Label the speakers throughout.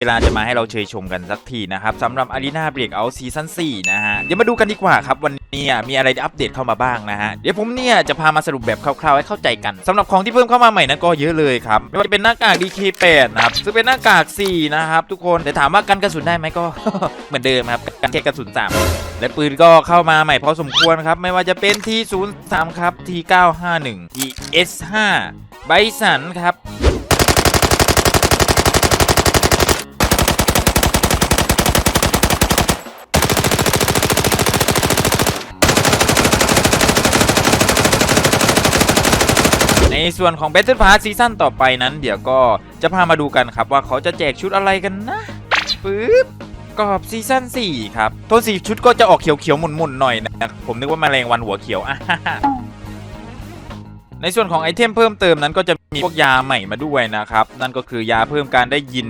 Speaker 1: เวลาจะมาให้เราเชยชมกันสักทีนะครับสำหรับ Arena Breakout Season 4 นะฮะ เดี๋ยวมาดูกันดีกว่าครับ วันนี้มีอะไรอัปเดตเข้ามาบ้างนะฮะ เดี๋ยวผมเนี่ย จะพามาสรุปแบบคร่าวๆ ให้เข้าใจกันสำหรับของที่เพิ่มเข้ามาใหม่นั้นก็เยอะเลยครับ ไม่ว่าจะเป็นหน้ากาก DK8 นะครับ ซึ่งเป็นหน้ากาก 4 นะครับ ทุกคนแต่ถามว่ากันกระสุนได้ไหมก็ เหมือนเดิมครับกันแค่กระสุน 3 และปืนก็เข้ามาใหม่พอสมควรครับไม่ว่าจะเป็น T03 ครับ T951 TS5 ไบสันครับ ส่วนของ Battle Pass ซีซั่นต่อไปนั้น เดี๋ยวก็จะพามาดูกันครับว่าเขาจะแจกชุดอะไรกันนะปึ๊บกรอบซีซั่น4ครับโทนสีชุดก็จะออกเขียวๆหมุนๆหน่อยนะผมนึกว่าแมลงวันหัวเขียวอะในส่วนของไอเทมเพิ่มเติมนั้นก็จะมีพวกยาใหม่มาด้วยนะครับ นั่นก็คือยาเพิ่มการได้ยิน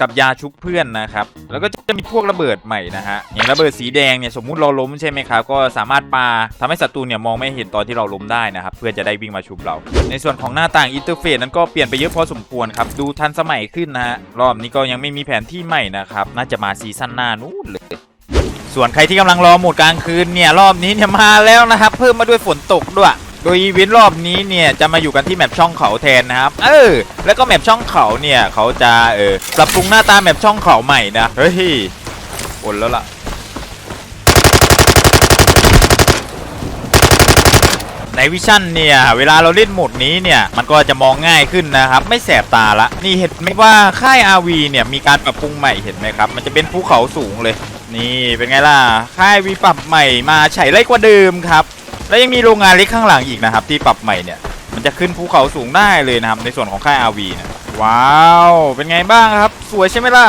Speaker 1: กับยาชุบเพื่อนนะครับ แล้วก็จะมีพวกระเบิดใหม่นะฮะ อย่างระเบิดสีแดงเนี่ยสมมุติเราล้มใช่ไหมครับ ก็สามารถปาทำให้ศัตรูเนี่ยมองไม่เห็นตอนที่เราล้มได้นะครับ เพื่อจะได้วิ่งมาชุบเรา ในส่วนของหน้าต่างอินเทอร์เฟซนั้นก็เปลี่ยนไปเยอะพอสมควรครับ ดูทันสมัยขึ้นนะฮะ รอบนี้ก็ยังไม่มีแผนที่ใหม่นะครับ น่าจะมาซีซั่นหน้านู้นเลยส่วนใครที่กำลังรอโหมดกลางคืนเนี่ยรอบนี้เนี่ยมาแล้วนะครับ เพิ่มมาด้วยฝนตกด้วย โดยอีเวนต์รอบนี้เนี่ยจะมาอยู่กันที่แมปช่องเขาแทนนะครับ เออ แล้วก็แมปช่องเขาเนี่ยเขาจะเออปรับปรุงหน้าตาแมปช่องเขาใหม่นะ เฮ้ยอดแล้วล่ะ ในวิชั่นเนี่ยเวลาเราเล่นโหมดนี้เนี่ยมันก็จะมองง่ายขึ้นนะครับ ไม่แสบตาละ นี่เห็นไหมว่าค่าย RV เนี่ยมีการปรับปรุงใหม่เห็นไหมครับ มันจะเป็นภูเขาสูงเลย นี่เป็นไงล่ะ ค่าย V ปรับใหม่มาใช้ไรกว่าเดิมครับ แล้วยังมีโรงงานเล็กข้างหลังอีกนะครับ ที่ปรับใหม่เนี่ย มันจะขึ้นภูเขาสูงได้เลยนะครับ ในส่วนของค่าย RV เนี่ยว้าว เป็นไงบ้างครับ สวยใช่ไหมล่ะ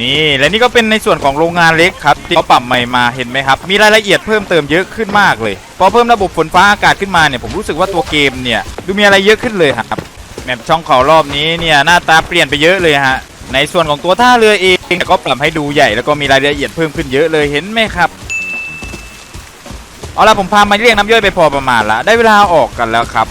Speaker 1: นี่และนี่ก็เป็นในส่วนของโรงงานเล็กครับที่เขาปรับใหม่มาเห็นไหมครับ มีรายละเอียดเพิ่มเติมเยอะขึ้นมากเลยพอเพิ่มระบบฝนฟ้าอากาศขึ้นมาเนี่ยผมรู้สึกว่าตัวเกมเนี่ยดูมีอะไรเยอะขึ้นเลยครับแมปช่องเขารอบนี้เนี่ยหน้าตาเปลี่ยนไปเยอะเลยฮะในส่วนของตัวท่าเรือเองก็ปรับให้ดูใหญ่แล้วก็มีรายละเอียดเพิ่มขึ้นเยอะเลยเห็นไหมครับ เอาละผมพามาเรียกน้ำย่อยไปพอประมาณละได้เวลาออกกันแล้วครับ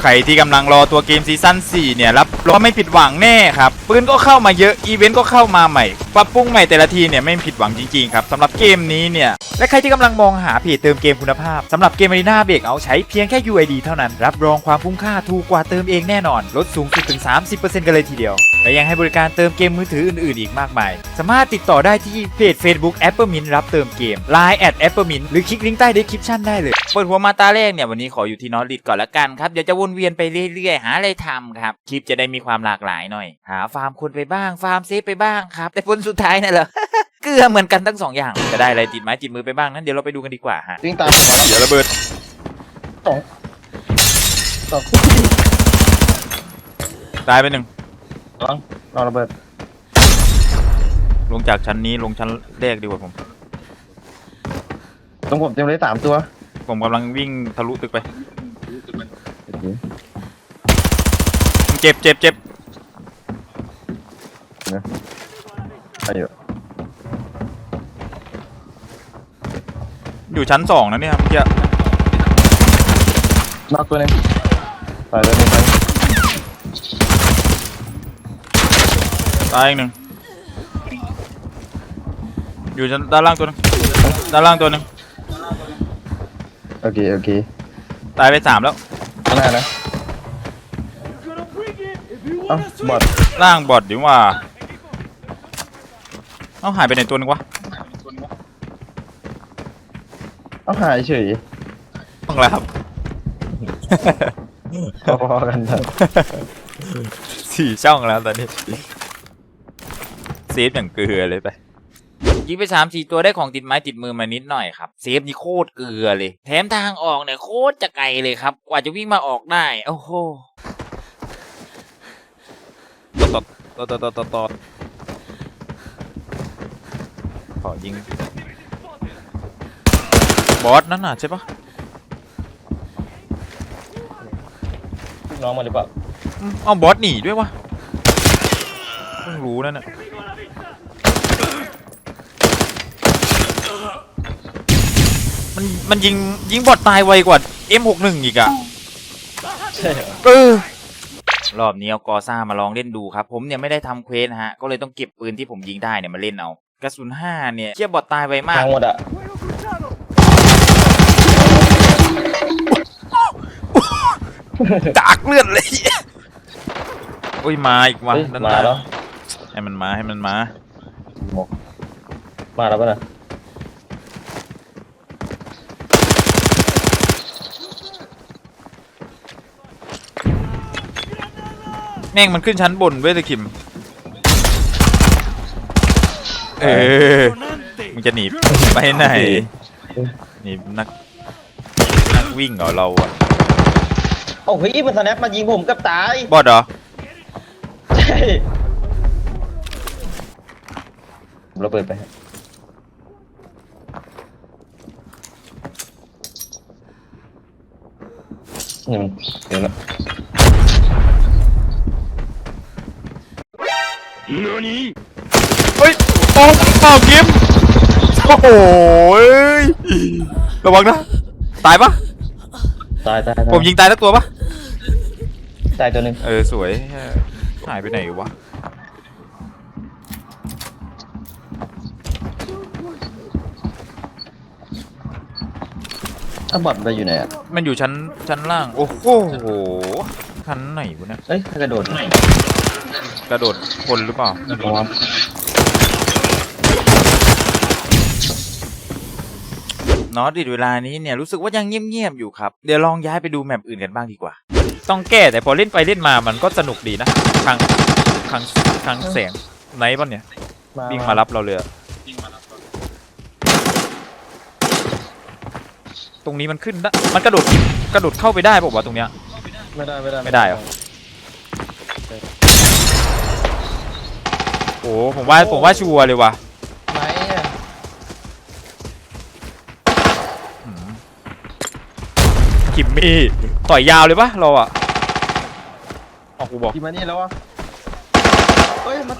Speaker 1: ใครที่กำลังรอตัวเกมซีซั่น4เนี่ยรับรองไม่ผิดหวังแน่ครับปืนก็เข้ามาเยอะอีเวนต์ก็เข้ามาใหม่ ปรับปรุงใหม่แต่ละทีเนี่ยไม่ผิดหวังจริงๆครับสำหรับเกมนี้เนี่ย และใครที่กำลังมองหาเพจเติมเกมคุณภาพสำหรับเกม Arena b r e a k เอาใช้เพียงแค่ UID เท่านั้น รับรองความคุ้มค่าถูกกว่าเติมเองแน่นอน ลดสูงสุดถึง 30%กันเลยทีเดียวและยังให้บริการเติมเกมมือถืออื่นๆอีกมากมาย สามารถติดต่อได้ที่เพจ Facebook a p p l e m i n t รับเติมเกม Line at a p p l e m i n t หรือคลิกลิงก์ใต้ description ได้เลยเปิดหัวมาตาแรกเนี่ยวันนี้ขออยู่ที่นอตลิดก่อนละกันครับเดี๋ยวจะวนเวียนไปเรื่อยๆหาอะไรทำครับคลิปจะได้มีความหลากหลายหน่อย หาฟาร์มคนไปบ้างฟาร์มเซฟไปบ้างครับแต่ผลสุดท้ายน่ะเหรอ เกลือเหมือนกันทั้งสองอย่างจะได้อะไรติดไม้ติดมือไปบ้างนั้นเดี๋ยวเราไปดูกันดีกว่าฮะ
Speaker 2: วิ่งตามผมมา
Speaker 1: เดี๋ยวระเบิด
Speaker 2: สองสอง
Speaker 1: ตายไปหนึ่ง
Speaker 2: ลองลองระเบิด
Speaker 1: ลงจากชั้นนี้ลงชั้นแรกดีกว่าผม
Speaker 2: ตรงผมเต็มเลยสามตัว
Speaker 1: ผมกำลังวิ่งทะลุตึกไปเจ็บเจ็บเจ็บ
Speaker 2: ไปอยู่
Speaker 1: อยู่ชั้นสองนะเนี่ยเมื่อกี้
Speaker 2: นอกตัวหนึงตายตัวหนึงไป
Speaker 1: ตายอีกหนึ่งอยู่ชั้นด้านล่างตัวหนึงด้านล่างตัวหนึง
Speaker 2: โอเคโอเค
Speaker 1: ตายไปสามแล้ว
Speaker 2: ข้างหน้านะเอ้าบอด
Speaker 1: ล่างบอดดีกว่า เอ้าหายไปไหนตัวหนึงวะ
Speaker 2: เอ้าหายเฉย
Speaker 1: ต้องแล้วครับ
Speaker 2: พอๆกันเถอะ
Speaker 1: สี่ช่องแล้วตอนนี้เซฟอย่างเกลือเลยไปยิงไปสามสี่ตัวได้ของติดไม้ติดมือมานิดหน่อยครับเซฟนี่โคตรเกลือเลย แถมทางออกเนี่ยโคตรจะไกลเลยครับ กว่าจะวิ่งมาออกได้โอ้โหตอดตอดตอดตอดตอดตอด ขอยิง บอสนั่นน่ะใช่ปะ
Speaker 2: ลูกน้องมาหรือเปล่า
Speaker 1: อืมเอาบอสหนีด้วยวะเพิ่งรู้นั่นน่ะมันมันยิงยิงบอทตายไวกว่า M61 อีกอะ
Speaker 2: ใช่เหรอ
Speaker 1: เออ รอบนี้เอากอซ่ามาลองเล่นดูครับ ผมเนี่ยไม่ได้ทำเควสนะฮะ ก็เลยต้องเก็บปืนที่ผมยิงได้เนี่ยมาเล่นเอา กระสุนห้าเนี่ยเชี่ยบอดตายไปมาก
Speaker 2: ทางหมดอะ
Speaker 1: จากเลือดเลยโอ้ยมาอีกว่ะ
Speaker 2: เฮ้ย
Speaker 1: นั่น
Speaker 2: มา
Speaker 1: น่ะ
Speaker 2: แล้ว
Speaker 1: ให้มันมาให้มันมา
Speaker 2: หมกมาแล้วป่ะนะ
Speaker 1: แม่งมันขึ้นชั้นบนเว้ยตะคิม เออ มึงจะหนีไปไหนหนีนักนักวิ่งเหรอเราอะ
Speaker 2: โอ้เฮ้ยมันสแนปมายิงผมกับตาย
Speaker 1: บอดเหรอ
Speaker 2: ใช่เราเปิดไปฮะนี่มันเดี๋ยวนะ
Speaker 1: เฮ้ย โอ้ต่อกิมโอ้โหระวังนะ ตายปะ
Speaker 2: ตายตาย
Speaker 1: ผมยิงตายทั้งตัวปะ
Speaker 2: ตายตัวหนึ่ง
Speaker 1: เออสวยหายไปไหนวะ
Speaker 2: ถ้าบอดไปอยู่ไหนอะ
Speaker 1: มันอยู่ชั้นชั้นล่าง โอ้โหชั้นไหนวะเนี่ย
Speaker 2: เอ้ยกระโดด
Speaker 1: กระโดดคนหรือเปล่า
Speaker 2: ระวัง
Speaker 1: เนาะดิดเวลานี้เนี่ยรู้สึกว่ายังเงียบๆอยู่ครับ เดี๋ยวลองย้ายไปดูแมปอื่นกันบ้างดีกว่า ต้องแก้แต่พอเล่นไปเล่นมามันก็สนุกดีนะครั้งครั้งครั้งแสงไหนบ้างเนี่ยวิ่งมารับเราเลยอะตรงนี้มันขึ้นได้มันกระโดดกระโดดเข้าไปได้ป่าวะตรงเนี้ย
Speaker 2: ไม่ได้ไม่ได้
Speaker 1: ไม่ได้เหรอโอ้ผมว่าผมว่าชัวร์เลยว่ะ
Speaker 2: ไหนอะ
Speaker 1: อืม คิมมี่ต่อยยาวเลยปะเราอะออกกูบอก
Speaker 2: ทีมานี่แล้ววะเฮ้ย มัน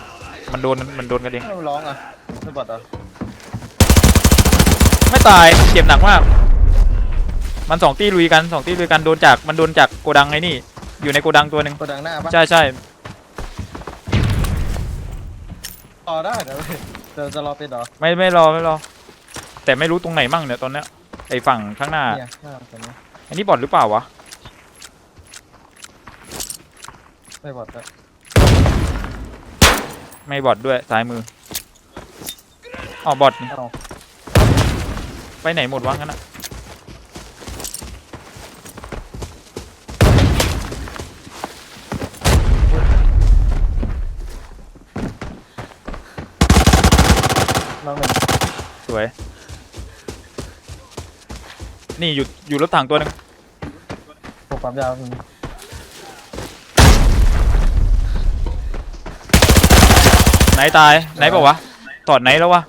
Speaker 1: มันโดนมันโดนกันเอง
Speaker 2: มันร้องอะไม่บอดอะ
Speaker 1: ไม่ตายเจ็บหนักมาก มันสองตีลุยกันสองตีลุยกันโดนจากมันโดนจากโกดังไอ้นี่ อยู่ในโกดังตัวหนึ่ง
Speaker 2: กดดังหน้าปะ
Speaker 1: ใช่ใช่
Speaker 2: ต่อได้เดี๋ยวเดี๋ยวจะรอเป็นเหรอ
Speaker 1: ไม่ไม่รอไม่รอ แต่ไม่รู้ตรงไหนมั่งเนี่ยตอนเนี้ยไอ้ฝั่งข้างหน้า
Speaker 2: เนี่ยหน้าตรงนี้
Speaker 1: อั นนี้บอดหรือเปล่าวะ
Speaker 2: ไม่บอดอะ
Speaker 1: ไม่บอดด้วยซ้ายมืออ๋อบอดนี่
Speaker 2: เอา
Speaker 1: ไปไหนหมดวะงั้นอะ
Speaker 2: น้องหนึ่ง
Speaker 1: สวย นี่อยู่อยู่รถถังตัวหนึ่ง
Speaker 2: ผม ปั๊มยาวคุณ
Speaker 1: ไหนตายไหนบอกวะถอดไหนแล้ววะ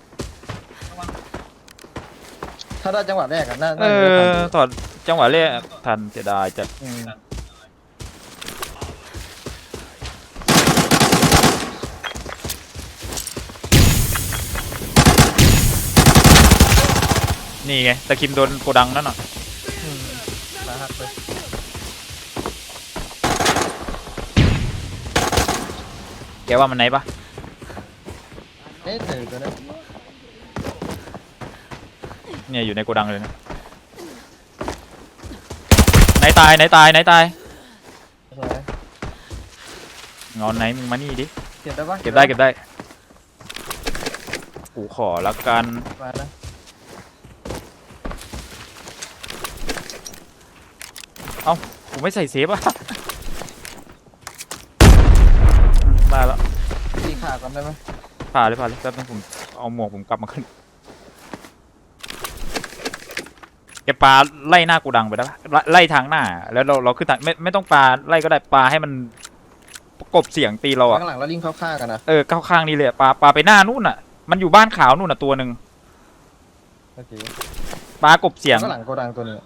Speaker 2: ถ้าได้จังหวะแรกอะน่า
Speaker 1: เอ
Speaker 2: น่าจะทัน
Speaker 1: อถอดจังหวะแรกทันเสียดายจัด
Speaker 2: ม
Speaker 1: นี่ไงตะคิมโดนโกดังนั่นน่ะ แกว่ามันไหนปะ
Speaker 2: เอ๊ะเธอตัวนั้น
Speaker 1: เนี่ยอยู่ในโกดังเลยนะไหนตายไหนตายไหนตาย
Speaker 2: สวย
Speaker 1: งอนไหนมึงมานี่ดิ
Speaker 2: เก็บได้ปะ
Speaker 1: เก็บได้เก็บได้กูขอละกัน
Speaker 2: มานะ
Speaker 1: กูไม่ใส่เซฟอะ
Speaker 2: ก่อนได้ไหม
Speaker 1: ผ่าเลยผ่าเลยแป๊บนึงผมเอาหมวกผมกลับมาขึ้นแกปลาไล่หน้ากูดังไปได้ปะไล่ไล่ทางหน้า แล้วเราเราขึ้นทางไม่ไม่ต้องปลาไล่ก็ได้ปลาให้มันประกบเสียงตีเราอะ
Speaker 2: ข้างหลังแล้วลิงเข้าข้างกันนะ
Speaker 1: เออเข้าข้างนี่เลยอะปลาปลาไปหน้านู่นอะมันอยู่บ้านขาวนู่นอะตัวหนึ่ง
Speaker 2: โอเค
Speaker 1: ปลากบเสียง
Speaker 2: ข้างหลังโกดังตัวหนึงอะ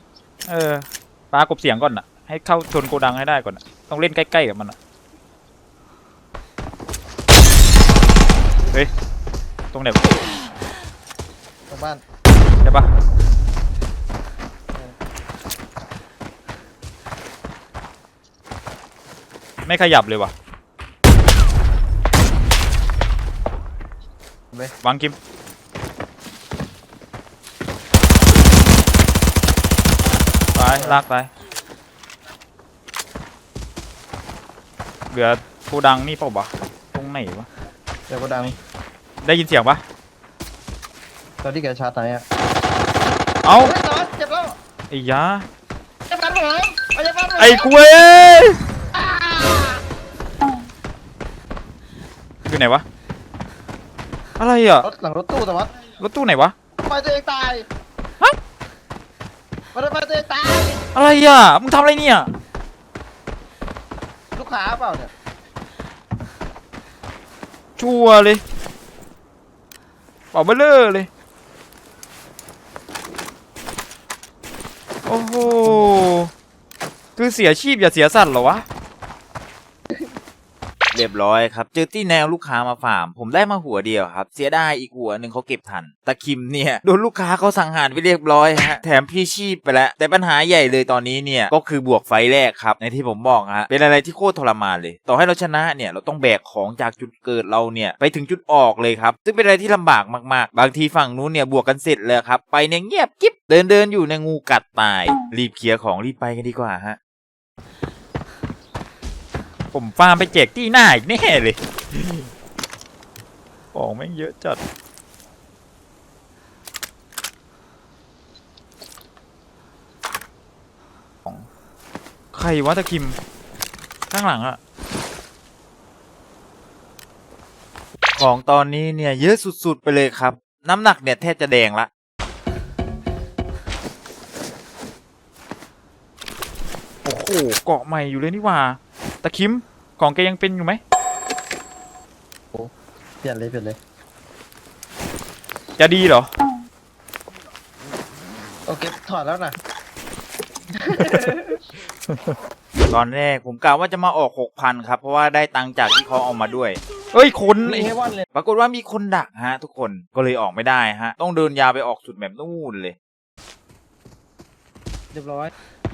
Speaker 1: เออปลากบเสียงก่อนอะให้เข้าชนโกดังให้ได้ก่อนอะต้องเล่นใกล้ๆกับมันอะ เฮ้ย ตรงไหน
Speaker 2: ทางบ้าน
Speaker 1: ใช่ปะไม่ขยับเลยวะ
Speaker 2: ไม่
Speaker 1: วางกิมไปลากไปเหลือกูดังนี่เปล่าวะตรงไหนวะ
Speaker 2: เดี๋ยวก็ดัง
Speaker 1: ได้ยินเสียงปะ
Speaker 2: ตอนที่แกชาร์จไหนอะ
Speaker 1: เอ้า
Speaker 2: เฮ้ยตอนเจ็บแล้ว
Speaker 1: ไอ้ยา
Speaker 2: เจ็บกันผมเอาเจ็บกันผม
Speaker 1: ไอ้กูเอ้ยอยู่ไหนวะอะไรอะ
Speaker 2: รถหลังรถตู้แต่ว่าร
Speaker 1: ถตู้ไหนวะ
Speaker 2: ไฟตัวเองตาย
Speaker 1: ฮะ
Speaker 2: มันไฟตัวเองตาย
Speaker 1: อะไรอะมึงทำอะไรเนี่ย
Speaker 2: ลูกค้าเปล่าเนี่ย
Speaker 1: ชัวเลยเป่าเบลเลอร์เลย โอ้โห คือเสียชีพอย่าเสียสัตว์เหรอวะ เรียบร้อยครับ เจอที่แนวลูกค้ามาฟาร์ม ผมได้มาหัวเดียวครับ เสียดายอีกหัวหนึ่งเขาเก็บทัน ตะคิมเนี่ย โดนลูกค้าเขาสังหารไปเรียบร้อยฮะ แถมพี่ชีพไปแล้ว แต่ปัญหาใหญ่เลยตอนนี้เนี่ย ก็คือบวกไฟแรกครับ ในที่ผมบอกฮะ เป็นอะไรที่โคตรทรมานเลย ต่อให้เราชนะเนี่ย เราต้องแบกของจากจุดเกิดเราเนี่ย ไปถึงจุดออกเลยครับ ซึ่งเป็นอะไรที่ลำบากมากๆ บางทีฝั่งนู้นเนี่ยบวกกันเสร็จแล้วครับ ไปเนี่ยเงียบกิ๊บ เดินเดินอยู่ในงูกัดตาย รีบเคลียร์ของรีบไปกันดีกว่าฮะ ผมฟาร์มไปแจกที่หน้าอีกแน่เลยของแม่งเยอะจัดของใครวะตะคิม ข้างหลังอะของตอนนี้เนี่ย เยอะสุดๆไปเลยครับ น้ำหนักเนี่ย แทบจะแดงละโอ้โหเกาะใหม่อยู่เลยนี่หว่า ตะคิมของแกยังเป็นอยู่ไหม
Speaker 2: เปลี่ยนเลยเปลี่ยนเลย
Speaker 1: จะดีเหรอ
Speaker 2: โอเคถอดแล้วนะ
Speaker 1: ตอนแรกผมกะว่าจะมาออกหกพันครับ เพราะว่าได้ตังค์จากที่เขาเอามาด้วย เอ้ยคน
Speaker 2: มี
Speaker 1: ไอ้
Speaker 2: ให้วันเลย
Speaker 1: ปรากฏว่ามีคนดักฮะ ทุกคนก็เลยออกไม่ได้ฮะ ต้องเดินยาวไปออกสุดแบบนู่นเลย
Speaker 2: เรียบร้อย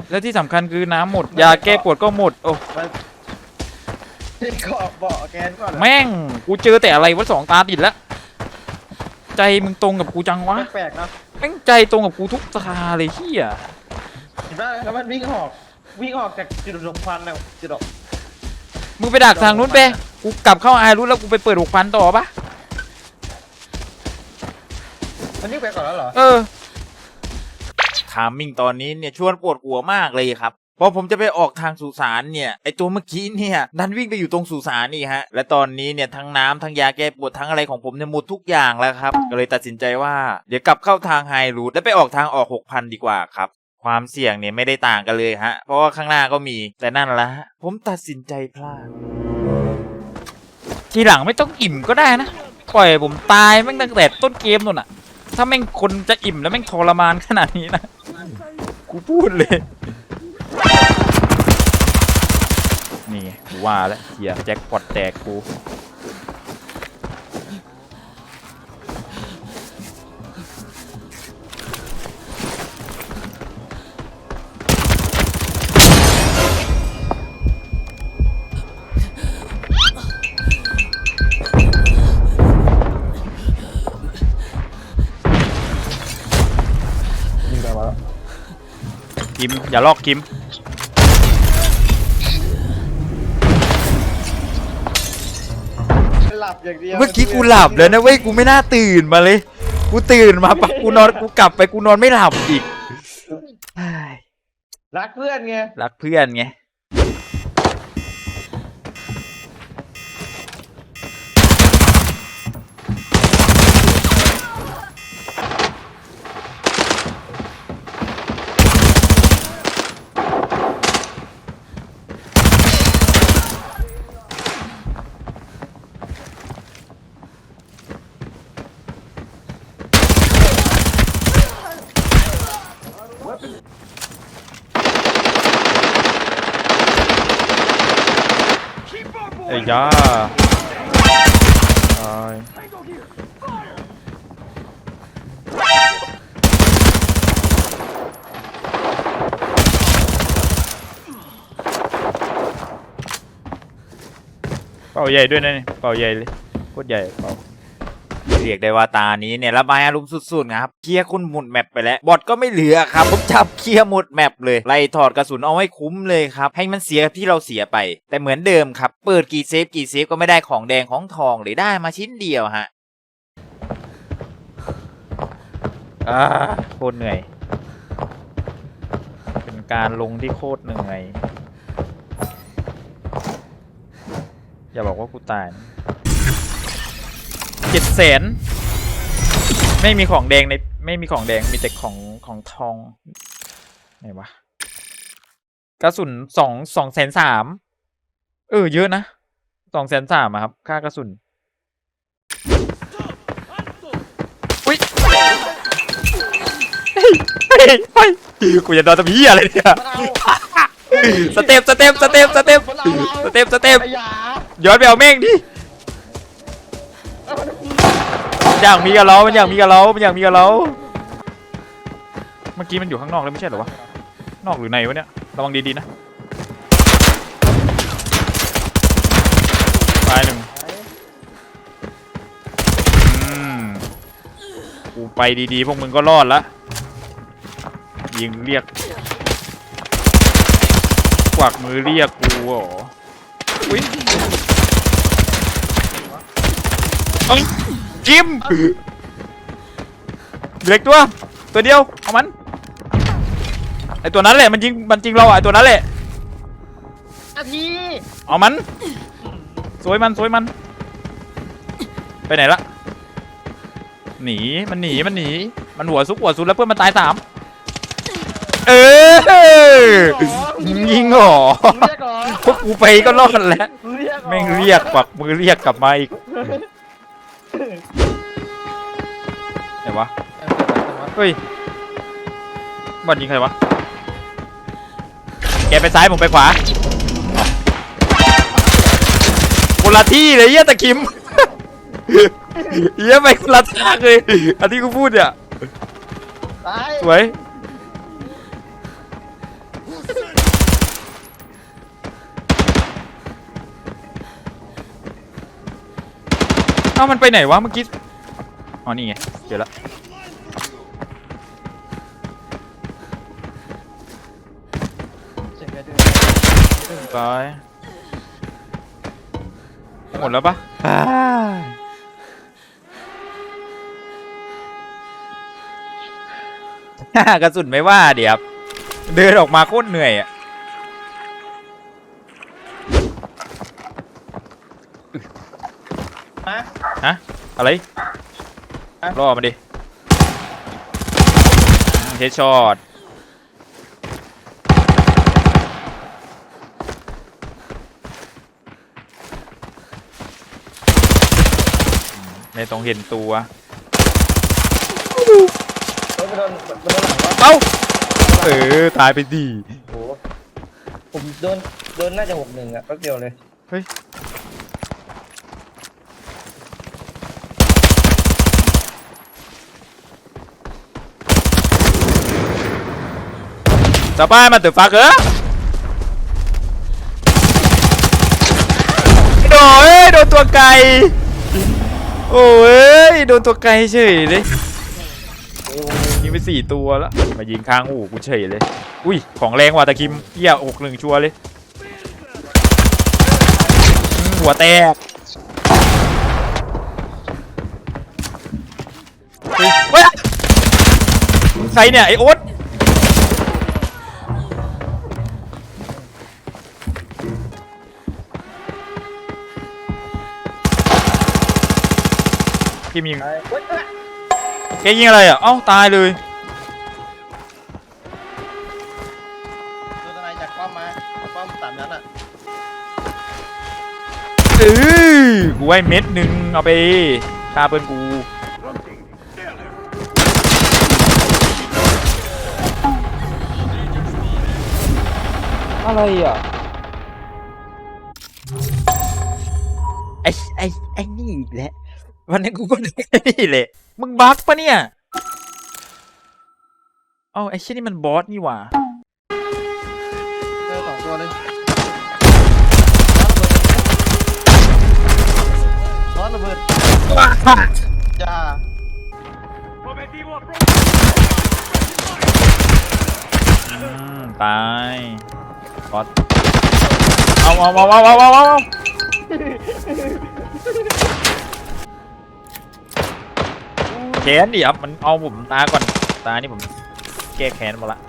Speaker 1: แล้วที่สำคัญคือน้ำหมด ยาแก้ปวดก็หมด โอ้
Speaker 2: ที่ เกาะเบาะแกนก่อนนะ
Speaker 1: แม่ง กูเจอแต่อะไรวะสองตาติดแล้ว ใจมึงตรงกับกูจังวะ
Speaker 2: แปลกๆเนอะ
Speaker 1: แม่งใจตรงกับกูทุกตาเลยเฮีย
Speaker 2: เห็นป่ะแล้วมันวิ่งออก วิ่งออกจากจุดหลบควันแล้วจุดหลบ
Speaker 1: มึงไปดักทางนู้นไป กูกลับเข้าไอรู้แล้วกูไปเปิดหกพันต่อปะ
Speaker 2: มันวิ่งไปก่อนแล้วเหรอ
Speaker 1: เออ ทามมิ่งตอนนี้เนี่ยชวนปวดหัวมากเลยครับ พอผมจะไปออกทางสุสานเนี่ยไอตัวเมื่อกี้เนี่ยดันวิ่งไปอยู่ตรงสุสานนี่ฮะและตอนนี้เนี่ยทั้งน้ำทั้งยาแก้ปวดทั้งอะไรของผมเนี่ยหมดทุกอย่างแล้วครับก็เลยตัดสินใจว่าเดี๋ยวกลับเข้าทางไฮรูทแล้วไปออกทางออก 6,000 ดีกว่าครับความเสี่ยงเนี่ยไม่ได้ต่างกันเลยฮะ เพราะว่าข้างหน้าก็มีแต่นั่นละฮะผมตัดสินใจพลาด ทีหลังไม่ต้องอิ่มก็ได้นะ ปล่อยผมตายแม่งตั้งแต่ต้นเกมนู่นอะถ้าแม่งคนจะอิ่มแล้วแม่งทรมานขนาดนี้นะ กูพูดเลย นี่ไงกูว่าแล้วเฮียแจ็คพอตแตกกู
Speaker 2: วิ่งไปมาแล้ว
Speaker 1: กิมอย่าลอกกิม
Speaker 2: อย่างเดียว
Speaker 1: เมื่อกี้กูหลับแล้วนะเว้ยกูไม่น่าตื่นมาเลย กูตื่นมาปะกูนอนกูกลับไปกูนอนไม่หลับอีกเฮ้ย
Speaker 2: รักเพื่อนไง
Speaker 1: รักเพื่อนไง เอ้ยจ้าตายเป่าใหญ่ด้วยนะนี่ เรียกได้ว่าตานี้เนี่ยระบายอารมณ์สุดๆนะครับเคลียร์คุณหมุดแมปไปแล้วบอทก็ไม่เหลือครับผมจับเคลียร์หมุดแมปเลยไล่ถอดกระสุนเอาให้คุ้มเลยครับให้มันเสียที่เราเสียไป แต่เหมือนเดิมครับ เปิดกี่เซฟกี่เซฟก็ไม่ได้ของแดงของทองเลยได้มาชิ้นเดียวฮะอ่าโคตรเหนื่อย เป็นการลงที่โคตรเหนื่อย อย่าบอกว่ากูตาย จ็ดแสนไม่มีของแดงในไม่มีของแดงมีแต่ของของทองไหนวะกระสุนสองสองแสนสามเออเยอะนะสองแสนสามครับ ค่ากระสุนอุ้ยเฮ้ยเฮ้ยเฮ้ยกูจะโดนตะพียอะไรเนี่ย
Speaker 2: มันเอา
Speaker 1: สเต็ปสเต็ปสเต็ปสเต็ปสเต็ปสเต็ป
Speaker 2: ไอ้หยา
Speaker 1: ย้อนไปเอาเม่งดิ
Speaker 2: เอา มัน
Speaker 1: อยากมีกับเรา มันอยากมีกับเรา มันอยากมีกับเรา เมื่อกี้มันอยู่ข้างนอกแล้วไม่ใช่เหรอวะ นอกหรือในวะเนี่ย ระวังดีๆนะตายหนึ่งอืมกูไปดีๆ พวกมึงก็รอดละ ยิงเรียก กวักมือเรียกกูเหรออุ้ย จิมเด็กตัว ตัวเดียวเอามันไอตัวนั้นแหละมันยิงมันจริงเราอะไอตัวนั้นแหละ
Speaker 2: นาที
Speaker 1: เอามันสวยมันสวยมัน ไปไหนละหนีมันหนีมันหนีมันหัวซุกหัวซุนแล้วเพื่อนมันตายสามเออยิงเหรอ
Speaker 2: มึงเรียกเหรอ
Speaker 1: พวกกูไปก็รอดแล้ว
Speaker 2: มึงเรียกหอ
Speaker 1: แม่งเรียกกวักมือเรียกกลับมาอีก ไหนวะ เฮ้ยบอลยิงใครวะ แกไปซ้ายผมไปขวาคนละที่เลยเยี่ยตะคิมเยี่ยไปคนละทางเลย อันที่กูพูดเนี่ย
Speaker 2: ตาย
Speaker 1: สวย เอ้ามันไปไหนวะเมื่อกี้ อ๋อนี่ไงเจอละ
Speaker 2: เสียงแกด้วย
Speaker 1: ตายหมดแล้วปะกระสุนไม่ว่าเดี๋ยวครับเดินออกมาโคตรเหนื่อยอะ ฮะ อะไร
Speaker 2: อะ
Speaker 1: รอมาดิเฮดช็อตไม่ต้องเห็นตัว
Speaker 2: เฮ้ยมันโดนมันโดนหลังวะ
Speaker 1: เอ้าเออ ตายไปดี
Speaker 2: โอ้โหผมโดน โดนน่าจะหกหนึ่งอะแป๊บเดียวเลย
Speaker 1: เฮ้ย สบายมาตึกฟักเหรอโดนโดนตัวไก่โอ้ยโดนตัวไก่เฉยเลยโอ้ยิงไปสี่ตัวแล้วมายิงค้างหูกูเฉยเลย อุ้ยของแรงว่ะตะคิมเหี้ยหกหนึ่งชัวร์เลย หัวแตกใครเนี่ยไอโอ๊ต กิมยิง
Speaker 2: ตายเฮ้ยเอ้ย
Speaker 1: แกยิงอะไรอะ เอ้าตายเลย
Speaker 2: โดนอะไรจากป้อมมาป้อมสามนัดอะ
Speaker 1: เออกูให้เม็ดหนึ่งเอาไปฆ่าเพื่อนกู
Speaker 2: อะไรอะ
Speaker 1: ไอ้ไอ้ไอ้นี่อีกแล้ว วันนี้กูก็ได้ไอ้นี่แหละ มึงบั๊กปะเนี่ยเอ้าไอ้เช่นนี่มันบอสนี่หว่า
Speaker 2: เจอสองตัวเลย
Speaker 3: ระเบิดจ้า
Speaker 1: อืมตายกอดเอาเอาเอาเอาเอาเอาเอา แขนดิครับมันเอาผมตาก่อนตานี่ผมแก้แค้นหมดละ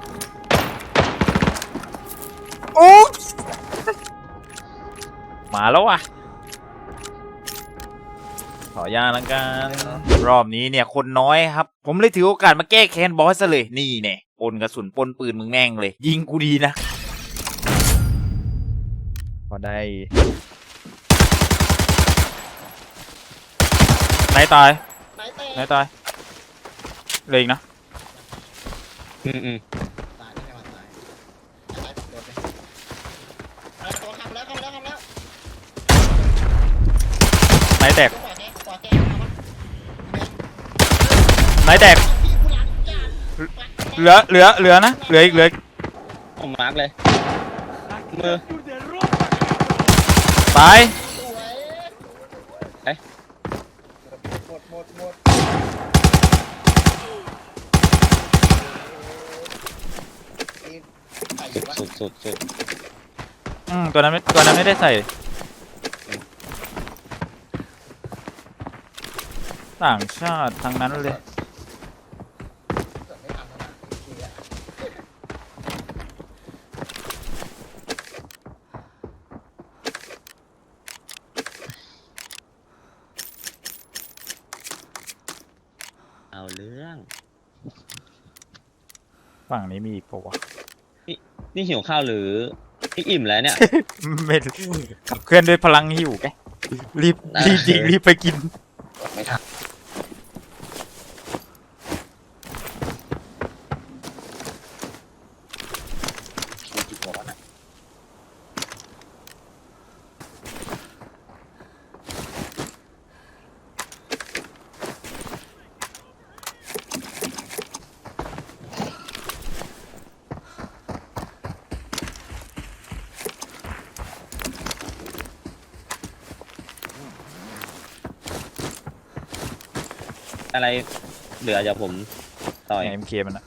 Speaker 1: โอ้มาแล้วว่ะขอยาลังกันรอบนี้เนี่ยคนน้อยครับ ผมเลยถือโอกาสมาแก้แค้นบอสซะเลยนี่เนี่ยปนกระสุนปนปืนมึงแม่งเลย ยิงกูดีนะพอได้ไหนตาย
Speaker 2: ไหนเตะ
Speaker 1: ไหนตาย เลยอีกนะ
Speaker 3: อืมอืม
Speaker 2: ตายได้ไงวะตายตายโดดเลยเอาตัวขับแล้วขับแล้วขับแล้ว
Speaker 1: ไหนแตก
Speaker 2: ตัวขวาแกขวาแกเอามา
Speaker 1: ไหนแตก
Speaker 2: พี่กูหลังจาน
Speaker 1: เหลือเหลือเหลือนะเหลืออีกเหลืออีก
Speaker 3: ผมมาร์กเลยมือ
Speaker 1: ตาย
Speaker 2: สวย
Speaker 3: เอ๊ะ
Speaker 2: หมดหมดหมดไอ้อยู่วะ
Speaker 3: สุดสุดสุด
Speaker 1: อืมตัวนั้นไม่ตัวนั้นไม่ได้ใส่ต่างชาติทั้งนั้นเลย
Speaker 2: เกิดไม่ทันแล้วนะทีอะ
Speaker 3: เอาเรื่อง
Speaker 1: ฝั่งนี้มีอีกปะวะ
Speaker 3: นี่หิวข้าวหรือนี่อิ่มแล้วเนี่ย
Speaker 1: ไม่ขับเคลื่อนด้วยพลังหิวแกรีบรีบจริงรีบไปกิน
Speaker 2: ไม่ทันคิวจิกหัวน่ะ
Speaker 3: อะไรเหลือจากผมต่อย
Speaker 1: เอ็มเคมันอะ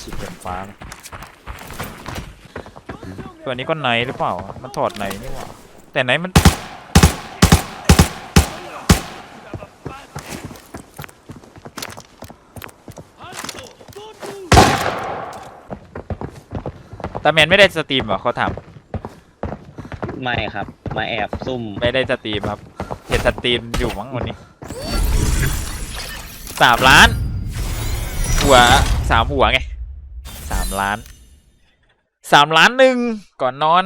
Speaker 1: ฉีดเต็มฟ้าเลยตัวนี้ก็ไหนหรือเปล่า มันถอดไหนนี่หว่าแต่ไหนมันแต่แมนไม่ได้สตรีมเหรอเขาถาม
Speaker 3: ไม่ครับ มาแอบซุ่ม
Speaker 1: ไม่ได้สตรีมครับเห็นสตรีมอยู่มั้งวันนี้ สามล้าน หัวสามหัวไงสามล้านสามล้านหนึ่งก่อนนอน